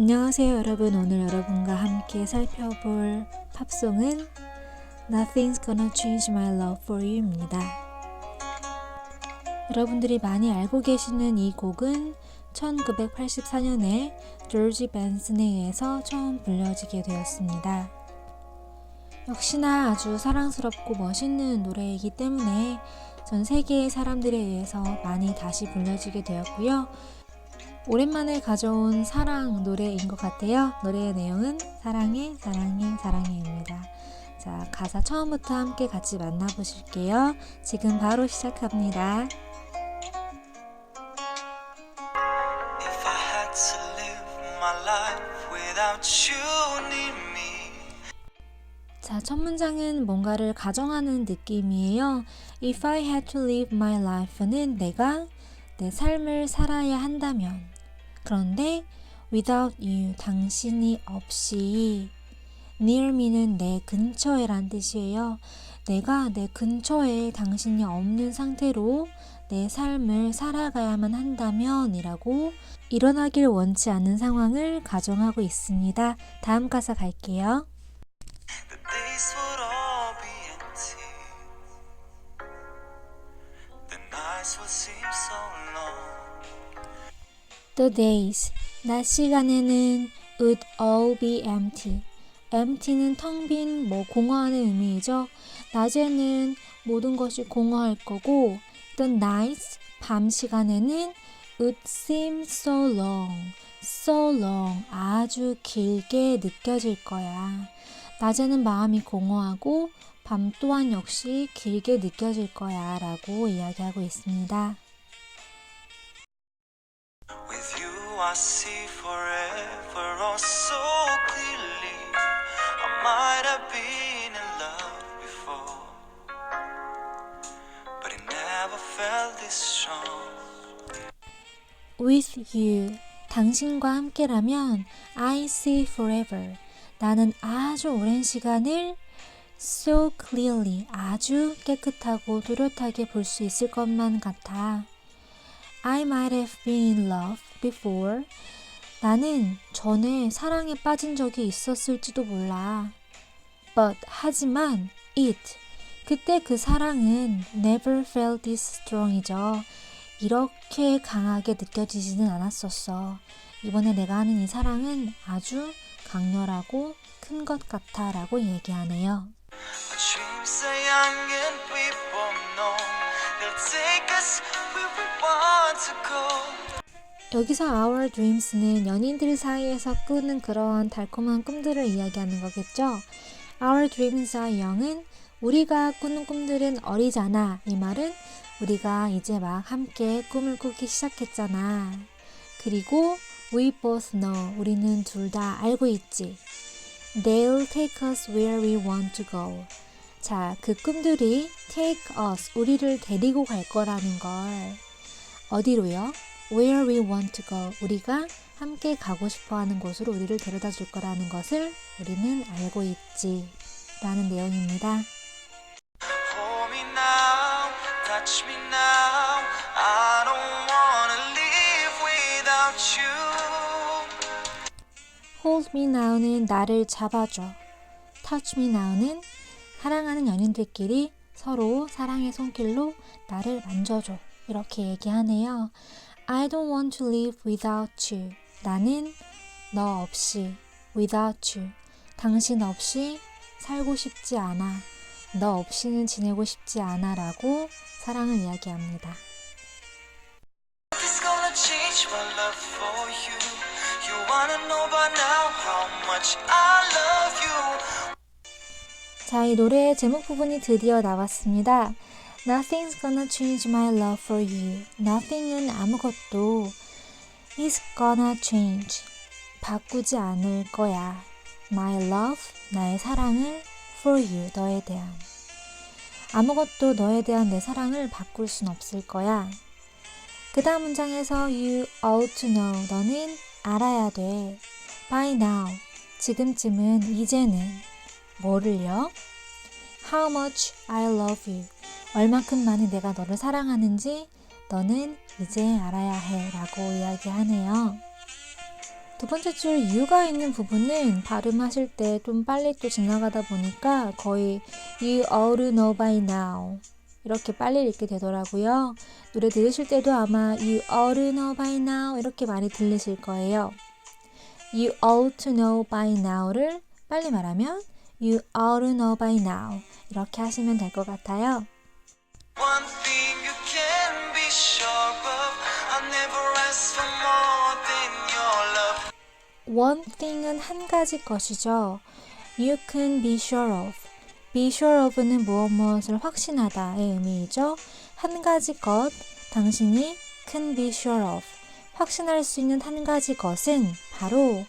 안녕하세요 여러분. 오늘 여러분과 함께 살펴볼 팝송은 Nothing's Gonna Change My Love For You입니다. 여러분들이 많이 알고 계시는 이 곡은 1984년에 조지 벤슨에 의해서 처음 불려지게 되었습니다. 역시나 아주 사랑스럽고 멋있는 노래이기 때문에 전 세계의 사람들에 의해서 많이 다시 불려지게 되었고요 오랜만에 가져온 사랑 노래인 것 같아요. 노래의 내용은 사랑해, 사랑해, 사랑해입니다. 자, 가사 처음부터 함께 같이 만나보실게요. 지금 바로 시작합니다. If I had to live my life without you near me, 자, 첫 문장은 뭔가를 가정하는 느낌이에요. If I had to live my life는 내가 내 삶을 살아야 한다면. 그런데 without you, 당신이 없이 near me는 내 근처에 란 뜻이에요. 내가 내 근처에 당신이 없는 상태로 내 삶을 살아가야만 한다면 이라고 일어나길 원치 않는 상황을 가정하고 있습니다. 다음 가사 갈게요. The days, 낮 시간에는 would all be empty. empty는 텅 빈 뭐 공허하는 의미이죠. 낮에는 모든 것이 공허할 거고 the nights, 밤 시간에는 would seem so long. so long, 아주 길게 느껴질 거야. 낮에는 마음이 공허하고 밤 또한 역시 길게 느껴질 거야 라고 이야기하고 있습니다. I see forever oh so clearly. I might have been in love before, but it never felt this strong. with you 당신과 함께라면 I see forever 나는 아주 오랜 시간을 so clearly 아주 깨끗하고 뚜렷하게 볼 수 있을 것만 같아 I might have been in love before 나는 전에 사랑에 빠진 적이 있었을지도 몰라 but 하지만 it 그때 그 사랑은 never felt this strong이죠 이렇게 강하게 느껴지지는 않았었어. 이번에 내가 하는 이 사랑은 아주 강렬하고 큰 것 같아 라고 얘기하네요. 여기서 Our Dreams는 연인들 사이에서 꾸는 그러한 달콤한 꿈들을 이야기하는 거겠죠. Our Dreams are young은 우리가 꾸는 꿈들은 어리잖아. 이 말은 우리가 이제 막 함께 꿈을 꾸기 시작했잖아. 그리고 we both know 우리는 둘 다 알고 있지. They'll take us where we want to go. 자, 그 꿈들이 take us 우리를 데리고 갈 거라는 걸 어디로요? Where we want to go. 우리가 함께 가고 싶어 하는 곳으로 우리를 데려다 줄 거라는 것을 우리는 알고 있지. 라는 내용입니다. Hold me now, now는 나를 잡아줘. Touch me now는 사랑하는 연인들끼리 서로 사랑의 손길로 나를 만져줘. 이렇게 얘기하네요. I don't want to live without you. 나는 너 없이 without you. 당신 없이 살고 싶지 않아. 너 없이는 지내고 싶지 않아 라고 사랑을 이야기합니다. 자, 이 노래의 제목 부분이 드디어 나왔습니다. Nothing's gonna change my love for you. Nothing은 아무것도 is gonna change. 바꾸지 않을 거야. My love, 나의 사랑을 for you, 너에 대한. 아무것도 너에 대한 내 사랑을 바꿀 순 없을 거야. 그 다음 문장에서 you ought to know. 너는 알아야 돼. By now. 지금쯤은, 이제는. 뭐를요? How much I love you. 얼만큼 많이 내가 너를 사랑하는지 너는 이제 알아야 해 라고 이야기하네요. 두 번째 줄 you가 있는 부분은 발음하실 때 좀 빨리 또 지나가다 보니까 거의 you to know by now 이렇게 빨리 읽게 되더라고요. 노래 들으실 때도 아마 you to know by now 이렇게 많이 들리실 거예요. you ought to know by now를 빨리 말하면 you to know by now 이렇게 하시면 될 것 같아요. One thing you can be sure of, I never ask for more than your love. One thing은 한 가지 것이죠. You can be sure of. Be sure of는 무엇 무엇을 확신하다의 의미이죠. 한 가지 것, 당신이 can be sure of. 확신할 수 있는 한 가지 것은 바로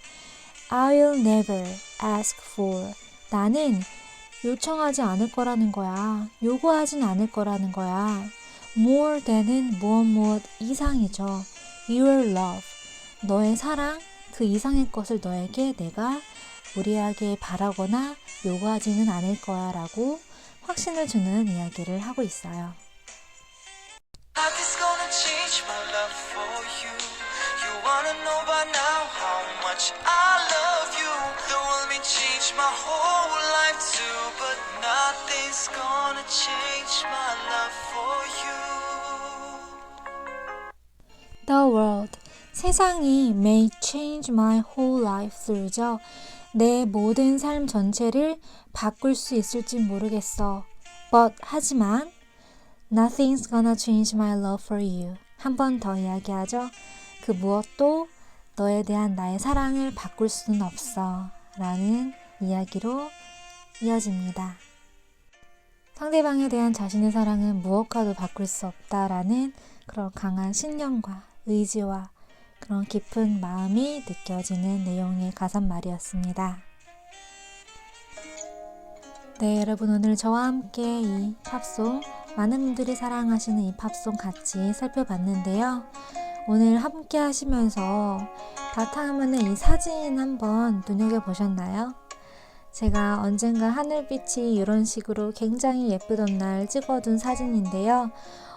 I'll never ask for. 나는 요청하지 않을 거라는 거야. 요구하진 않을 거라는 거야. More than은 무엇 무엇 이상이죠. Your love. 너의 사랑, 그 이상의 것을 너에게 내가 무리하게 바라거나 요구하지는 않을 거야 라고 확신을 주는 이야기를 하고 있어요. You. You change my whole life too, but nothing's gonna change my love for you. The world. 세상이 may change my whole life through죠. 내 모든 삶 전체를 바꿀 수 있을지 모르겠어. But 하지만 nothing's gonna change my love for you. 한 번 더 이야기하죠. 그 무엇도 너에 대한 나의 사랑을 바꿀 수는 없어. 라는 이야기로 이어집니다. 상대방에 대한 자신의 사랑은 무엇과도 바꿀 수 없다라는 그런 강한 신념과 의지와 그런 깊은 마음이 느껴지는 내용의 가사말이었습니다. 네, 여러분 오늘 저와 함께 이 팝송 많은 분들이 사랑하시는 이 팝송 같이 살펴봤는데요. 오늘 함께 하시면서 바탕화면에 이 사진 한번 눈여겨 보셨나요? 제가 언젠가 하늘빛이 이런 식으로 굉장히 예쁘던 날 찍어둔 사진인데요.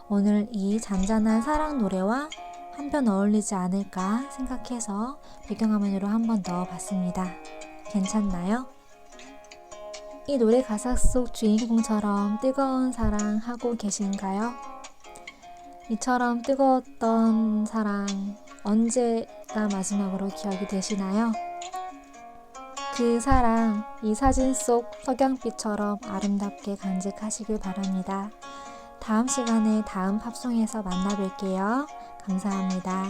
오늘 이 잔잔한 사랑 노래와 한편 어울리지 않을까 생각해서 배경화면으로 한번 넣어봤습니다. 괜찮나요? 이 노래 가사 속 주인공처럼 뜨거운 사랑 하고 계신가요? 이처럼 뜨거웠던 사랑 언제가 마지막으로 기억이 되시나요? 그 사랑 이 사진 속 석양빛처럼 아름답게 간직하시길 바랍니다. 다음 시간에 다음 팝송에서 만나뵐게요. 감사합니다.